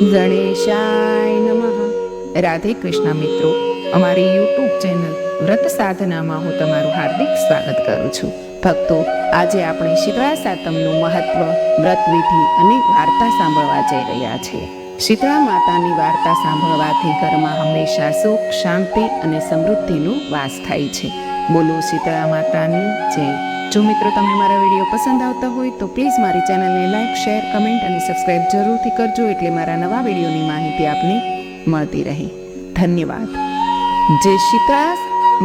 ગણેશાય નમઃ. રાધે કૃષ્ણ મિત્રો, અમારી યુટ્યુબ ચેનલ વ્રત સાધનામાં હું તમારું હાર્દિક સ્વાગત કરું છું. ભક્તો, આજે આપણે શીતળા સાતમનું મહત્વ વ્રત વિધિ અને વાર્તા સાંભળવા જઈ રહ્યા છીએ. શીતળા માતાની વાર્તા સાંભળવાથી ઘરમાં હંમેશા સુખ, શાંતિ અને સમૃદ્ધિનો વાસ થાય છે. બોલો શીતળા માતાની જય. જો મિત્રો તમને મારા વીડિયો પસંદ આવતા હોય તો પ્લીઝ મારી ચેનલને લાઇક શેર, કમેન્ટ અને સબસ્ક્રાઈબ જરૂરથી કરજો એટલે મારા નવા વિડીયોની માહિતી આપને મળતી રહે. ધન્યવાદ. જે શીતળા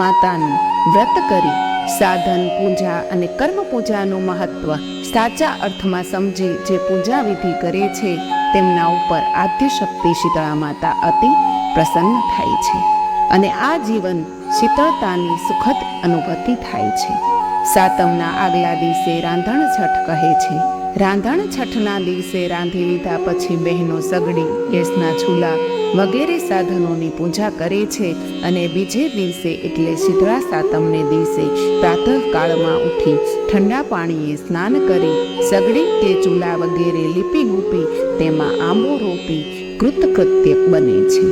માતાનું વ્રત કરી સાધન, પૂજા અને કર્મ પૂજાનું મહત્વ સાચા અર્થમાં સમજી જે પૂજા વિધિ કરે છે, તેમના ઉપર આદ્ય શક્તિ શીતળા માતા અતિ પ્રસન્ન થાય છે. અને આ જીવન શીતળતાની સુખદ અનુભૂતિ થાય છે. સાતમના આગલા દિવસે રાંધણ છઠ કહે છે. રાંધણ છઠના દિવસે રાંધી લીધા પછી બહેનો સગડી, ગેસના ચૂલા વગેરે સાધનોની પૂજા કરે છે અને બીજે દિવસે એટલે શીતળા સાતમને દિવસે પ્રાતઃકાળમાં ઉઠી ઠંડા પાણીએ સ્નાન કરી સગડી કે ચૂલા વગેરે લીપી ગુપી તેમાં આંબો રોપી કૃતકૃત્ય બને છે.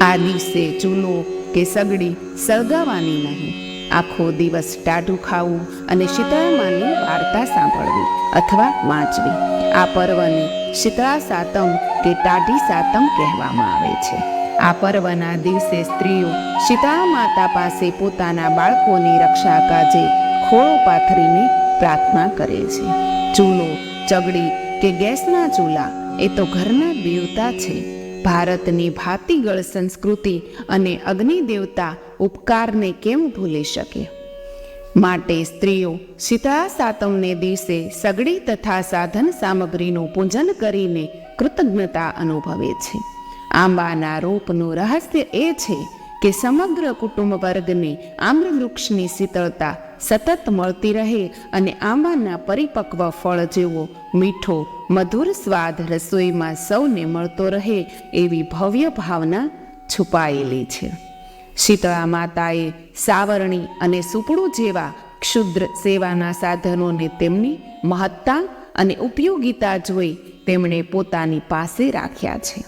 આ દિવસે ચૂલો કે સગડી સળગાવવાની નહીં આખો દિવસ ટાઢું ખાવું અને શીતળામાની વાર્તા સાંભળવી અથવા વાંચવી. આ પર્વને શીતળા સાતમ કે ટાઢી સાતમ કહેવામાં આવે છે. આ પર્વના દિવસે સ્ત્રીઓ શીતળા માતા પાસે પોતાના બાળકોની રક્ષા કાજે ખોળો પાથરીને પ્રાર્થના કરે છે. ચૂલો, ચગડી કે ગેસના ચૂલા એ તો ઘરના દેવતા છે. ભારતની ભાતીગળ સંસ્કૃતિ અને અગ્નિ દેવતા ઉપકારને કેમ ભૂલી શકે? માટે સ્ત્રીઓ શીતળા સાતમને દિવસે સગડી તથા સાધન સામગ્રીનું પૂજન કરીને કૃતજ્ઞતા અનુભવે છે. આંબાના રોપનું રહસ્ય એ છે કે સમગ્ર કુટુંબ વર્ગને આમ્રવૃક્ષની શીતળતા સતત મળતી રહે અને આંબાના પરિપક્વ ફળ જેવો મીઠો, મધુર સ્વાદ રસોઈમાં સૌને મળતો રહે એવી ભવ્ય ભાવના છુપાયેલી છે. શીતળા માતાએ સાવરણી અને સુપડું જેવા ક્ષુદ્ર સેવાના સાધનોને તેમની મહત્તા અને ઉપયોગિતા જોઈ તેમણે પોતાની પાસે રાખ્યા છે.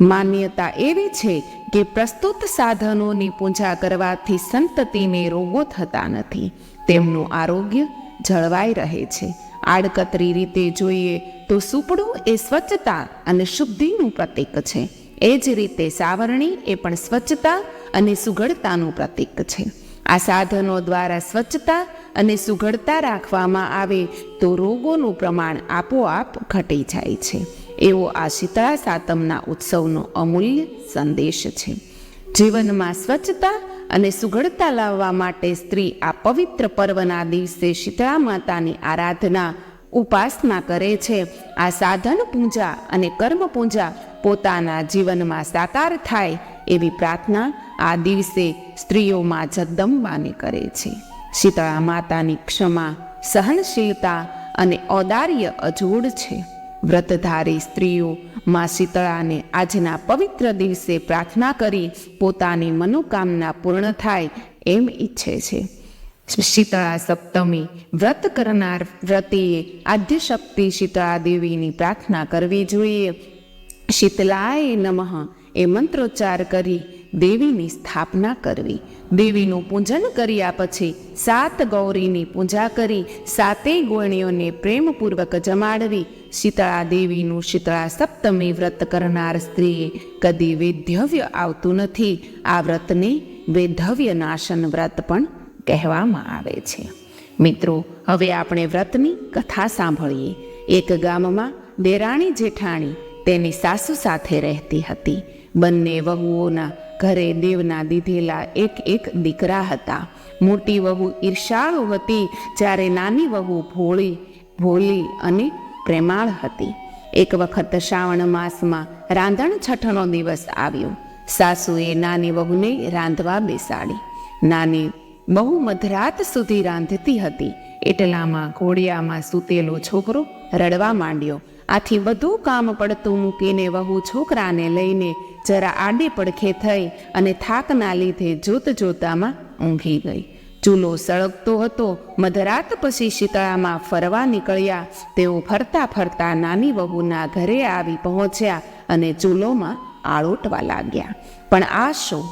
માન્યતા એવી છે કે પ્રસ્તુત સાધનોની પૂજા કરવાથી સંતતિને રોગો થતા નથી. તેમનું આરોગ્ય જળવાઈ રહે છે. આડકતરી રીતે જોઈએ તો સુપડું એ સ્વચ્છતા અને શુદ્ધિનું પ્રતીક છે. એ જ રીતે સાવરણી એ પણ સ્વચ્છતા અને સુઘડતાનું પ્રતીક છે. આ સાધનો દ્વારા સ્વચ્છતા અને સુઘડતા રાખવામાં આવે તો રોગોનું પ્રમાણ આપોઆપ ઘટી જાય છે. એવો આ શીતળા સાતમના ઉત્સવનો અમૂલ્ય સંદેશ છે. જીવનમાં સ્વચ્છતા અને સુઘડતા લાવવા માટે સ્ત્રી આ પવિત્ર પર્વના દિવસે શીતળા માતાની આરાધના ઉપાસના કરે છે. આ સાધન પૂજા અને કર્મ પૂજા પોતાના જીવનમાં સાકાર થાય એવી પ્રાર્થના આ દિવસે સ્ત્રીઓમાં જગદંબાને કરે છે. શીતળા માતાની ક્ષમા, સહનશીલતા અને ઔદાર્ય અજોડ છે. વ્રતધારી સ્ત્રીઓ માં શીતળાને આજના પવિત્ર દિવસે પ્રાર્થના કરી પોતાની મનોકામના પૂર્ણ થાય એમ ઈચ્છે છે. શીતળા સપ્તમી વ્રત કરનાર વ્રતીએ આદ્ય શક્તિ શીતળા દેવીની પ્રાર્થના કરવી જોઈએ. શીતલાય નમઃ એ મંત્રોચ્ચાર કરી દેવીની સ્થાપના કરવી. દેવીનું પૂજન કર્યા પછી સાત ગૌરીની પૂજા કરી સાતેય ગોળણીઓને પ્રેમપૂર્વક જમાડવી. શીતળા દેવીનું શીતળા સપ્તમી વ્રત કરનાર સ્ત્રીએ કદી વેધવ્ય આવતું નથી. આ વ્રતને વેધવ્ય નાશન વ્રત પણ કહેવામાં આવે છે. મિત્રો, હવે આપણે વ્રતની કથા સાંભળીએ. એક ગામમાં દેરાણી જેઠાણી તેની સાસુ સાથે રહેતી હતી. બંને વહુઓના ઘરે દેવના દીધેલા એક એક દીકરા હતા. મોટી વહુ ઈર્ષાળુ હતી, જ્યારે નાની વહુ ભોળી, ભોલી અને પ્રેમાળ હતી. એક વખત શ્રાવણ માસમાં રાંધણ છઠનો દિવસ આવ્યો. સાસુએ નાની વહુને રાંધવા બેસાડી. નાની બહુ મધરાત સુધી રાંધતી હતી. એટલામાં ઘોડિયામાં સૂતેલો છોકરો રડવા માંડ્યો. આથી બધું કામ પડતું મૂકીને વહુ છોકરાને લઈને જરા આડે પડખે થઈ અને થાકના લીધે જોત જોતામાં ઊંઘી ગઈ. ચૂલો સળગતો હતો. મધરાત પછી શીતળામાં ફરવા નીકળ્યા. તેઓ ફરતા ફરતા નાની વહુના ઘરે આવી પહોંચ્યા અને ચૂલોમાં આળોટવા લાગ્યા. પણ આ શું?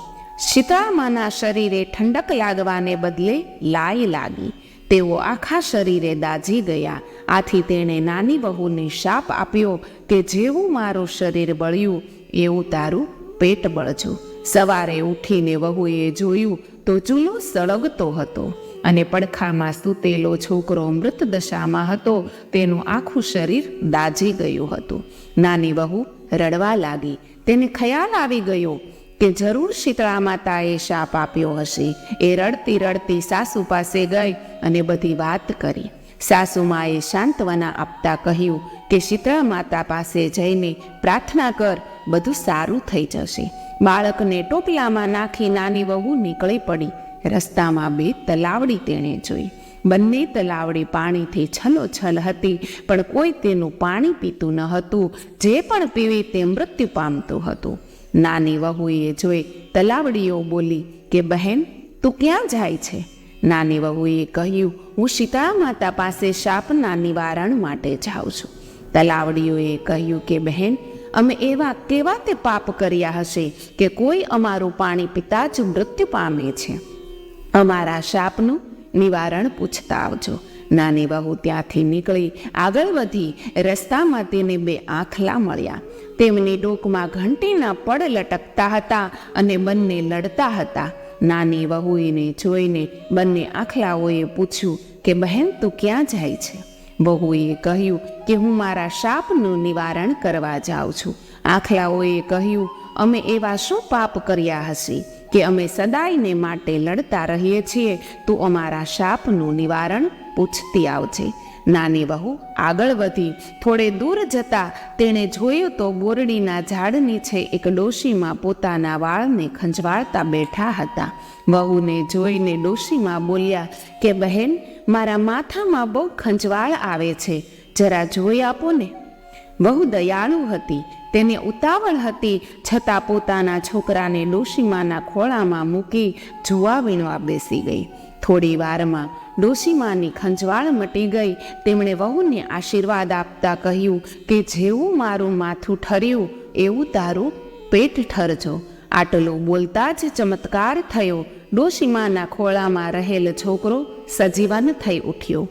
શીતળામાના શરીરે ઠંડક લાગવાને બદલે લાય લાગી. તેઓ આખા શરીરે દાઝી ગયા. આથી તેણે નાની વહુને શાપ આપ્યો કે જેવું મારું શરીર બળ્યું એવું તારું પેટ બળજો. સવારે ઉઠીને વહુએ જોયું તો ચૂલો સળગતો હતો અને પડખામાં સૂતેલો છોકરો મૃત દશામાં હતો. તેનું આખું શરીર દાઝી ગયું હતું. નાની વહુ રડવા લાગી. તેને ખ્યાલ આવી ગયો કે જરૂર શીતળા માતાએ શાપ આપ્યો હશે. એ રડતી રડતી સાસુ પાસે ગઈ અને બધી વાત કરી. સાસુમાએ સાંત્વના આપતા કહ્યું કે શીતળા માતા પાસે જઈને પ્રાર્થના કર, બધું સારું થઈ જશે. બાળકને ટોપલામાં નાખી નાની વહુ નીકળી પડી. રસ્તામાં બે તલાવડી તેણે જોઈ. બંને તલાવડી પાણીથી છલોછલ હતી, પણ કોઈ તેનું પાણી પીતું ન હતું. જે પણ પીવે તે મૃત્યુ પામતું હતું. નાની વહુએ જોઈ તલાવડીઓ બોલી કે, બહેન, તું ક્યાં જાય છે? નાની વહુએ કહ્યું, હું શીતળા માતા પાસે શાપના નિવારણ માટે જાઉં છું. તલાવડીઓએ કહ્યું કે, બહેન, અમે એવા કેવા તે પાપ કર્યા હશે કે કોઈ અમારું પાણી પીતા જ મૃત્યુ પામે છે. અમારા શાપનું નિવારણ પૂછતા આવજો. નાની વહુ ત્યાંથી નીકળી આગળ વધી રસ્તામાં તેને બે આંખલા મળ્યા. તેમની ડોકમાં ઘંટીના પડ લટકતા હતા અને બંને લડતા હતા. નાની વહુને જોઈને બંને આખલાઓએ પૂછ્યું કે, બહેન, તું ક્યાં જાય છે? વહુએ કહ્યું કે હું મારા શાપનું નિવારણ કરવા જાઉં છું. આખલાઓએ કહ્યું, અમે એવા શું પાપ કર્યા હશે કે અમે સદાયને માટે લડતા રહીએ છીએ? તું અમારા શાપનું નિવારણ પૂછતી આવજે. નાની વહુ આગળ વધી, થોડે દૂર જતા તેણે જોયું તો બોરડીના ઝાડ નીચે એક ડોશીમાં પોતાના વાળને ખંજવાળતા બેઠા હતા. વહુને જોઈને ડોશીમાં બોલ્યા, કે બહેન, મારા માથામાં બહુ ખંજવાળ આવે છે. જરા જોઈ આપો ને. બહુ દયાળુ હતી. તેને ઉતાવળ હતી, છતાં પોતાના છોકરાને ડોશીમાના ખોળામાં મૂકી જોવા વીણવા બેસી ગઈ. થોડી વારમાં ડોશીમાની ખંજવાળ મટી ગઈ. તેમણે વહુને આશીર્વાદ આપતા કહ્યું કે જેવું મારું માથું ઠર્યું, એવું તારું પેટ ઠરજો. આટલું બોલતા જ ચમત્કાર થયો. ડોશીમાના ખોળામાં રહેલ છોકરો સજીવન થઈ ઉઠ્યો.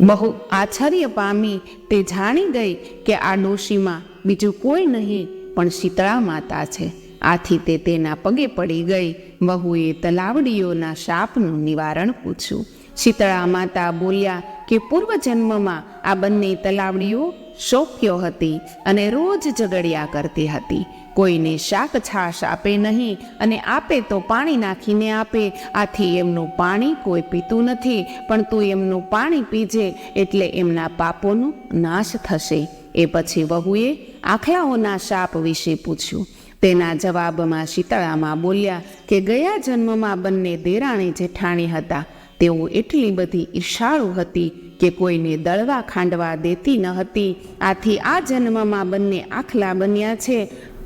બહુ આશ્ચર્ય પામી તે જાણી ગઈ કે આ ડોશીમાં બીજું કોઈ નહીં, પણ શીતળા માતા છે. આથી તે તેના પગે પડી ગઈ. વહુએ તલાવડીઓના શાપનું નિવારણ પૂછ્યું. શીતળા માતા બોલ્યા કે પૂર્વજન્મમાં આ બંને તલાવડીઓ શોક્યો હતી અને રોજ ઝઘડ્યા કરતી હતી. કોઈને શાક છાશ આપે નહીં અને આપે તો પાણી નાખીને આપે. આથી એમનું પાણી કોઈ પીતું નથી, પણ તું એમનું પાણી પીજે એટલે એમના પાપોનો નાશ થશે. એ પછી વહુએ આખલાઓના શાપ વિશે પૂછ્યું. તેના જવાબમાં શીતળામાં બોલ્યા કે ગયા જન્મમાં બંને દેરાણી જેઠાણી હતા. તેઓ એટલી બધી ઈર્ષાળુ હતી કે કોઈને દળવા ખાંડવા દેતી ન હતી. આથી આ જન્મમાં બંને આખલા બન્યા છે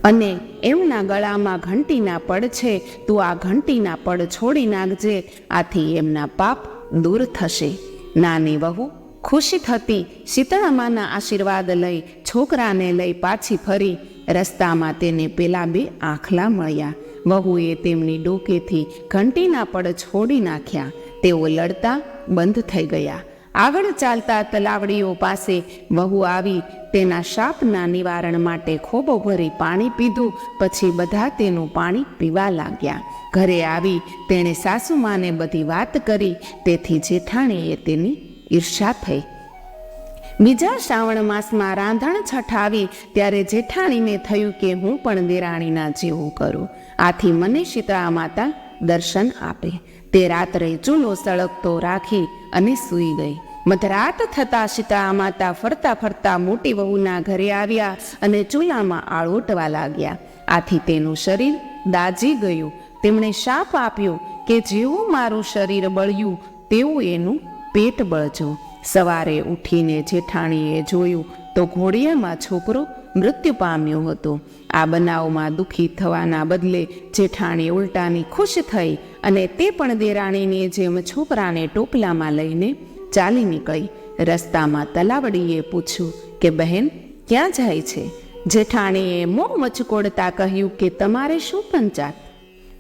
અને એમના ગળામાં ઘંટીના પડ છે. તું આ ઘંટીના પડ છોડી નાખજે, આથી એમના પાપ દૂર થશે. નાની વહુ ખુશી થતી શીતળામાના આશીર્વાદ લઈ છોકરાને લઈ પાછી ફરી. રસ્તામાં તેને પેલા બે આંખલા મળ્યા. વહુએ તેમની ડોકેથી ઘંટીના પડ છોડી નાખ્યા. તેઓ લડતા બંધ થઈ ગયા. આગળ ચાલતા તલાવડીઓ પાસે વહુ આવી તેના શાપના નિવારણ માટે ખોબો ભરી પાણી પીધું. પછી બધા તેનું પાણી પીવા લાગ્યા. ઘરે આવી તેણે સાસુમાને બધી વાત કરી. તેથી જેઠાણીએ તેની ઈર્ષા થઈ. બીજા શ્રાવણ માસમાં રાંધણ છઠાવી, ત્યારે જેઠાણીને થયું કે હું પણ દેરાણીના જેવું કરું. આથી મને શીતળા માતા દર્શન આપે. તે રાત્રે ચૂલો સળગતો રાખી અને સૂઈ ગઈ. મધરાત થતાં શીતળા માતા ફરતા ફરતા મોટી વહુના ઘરે આવ્યા અને ચૂલામાં આળોટવા લાગ્યા. આથી તેનું શરીર દાજી ગયું. તેમણે શાપ આપ્યો કે જેવું મારું શરીર બળ્યું, તેવું એનું પેટ બળજો સવારે ઉઠીને જેઠાણીએ જોયું તો ઘોડિયામાં છોકરો મૃત્યુ પામ્યો હતો. આ બનાવમાં દુઃખી થવાના બદલે જેઠાણી ઉલટાની ખુશ થઈ અને તે પણ દેરાણીની જેમ છોકરાને ટોપલામાં લઈને ચાલી નીકળી. રસ્તામાં તલાવડીએ પૂછ્યું કે, બહેન, ક્યાં જાય છે? જેઠાણીએ મો મચકોડતા કહ્યું કે, તમારે શું પંચાત?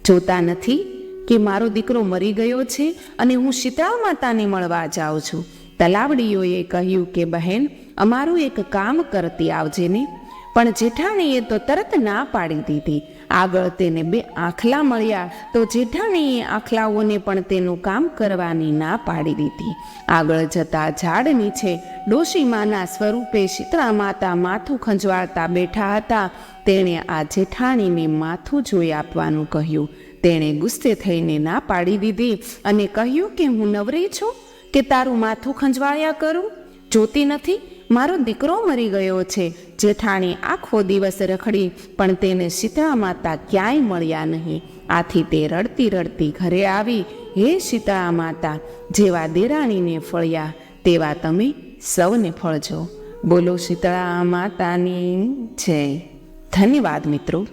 જોતા નથી કે મારો દીકરો મરી ગયો છે અને હું શીતળા માતાને મળવા જાઉં છું. તલાવડીઓએ કહ્યું કે, બહેન, અમારું એક કામ કરતી આવજે ને. પણ જેઠાણીએ તો તરત ના પાડી દીધી. આગળ તેને બે આખલા મળ્યા તો જેઠાણીએ આખલાઓને પણ તેનું કામ કરવાની ના પાડી દીધી. આગળ જતા ઝાડ નીચે ડોશીમાના સ્વરૂપે શીતળા માતા માથું ખંજવાળતા બેઠા હતા. તેણે આ જેઠાણીને માથું જોઈ આપવાનું કહ્યું. તેણે ગુસ્સે થઈને ના પાડી દીધી અને કહ્યું કે, હું નવરી છું? કે તારું માથું ખંજવાળ્યા કરું? જોતી નથી? મારો દીકરો મરી ગયો છે. જેઠાણી આખો દિવસ રખડી, પણ તેને શીતળા માતા ક્યાંય મળ્યા નહીં. આથી તે રડતી રડતી ઘરે આવી, હે શીતળા માતા, જેવા દેરાણીને ફળ્યા, તેવા તમે સૌને ફળજો. બોલો શીતળા માતાની જય. ધન્યવાદ મિત્રો.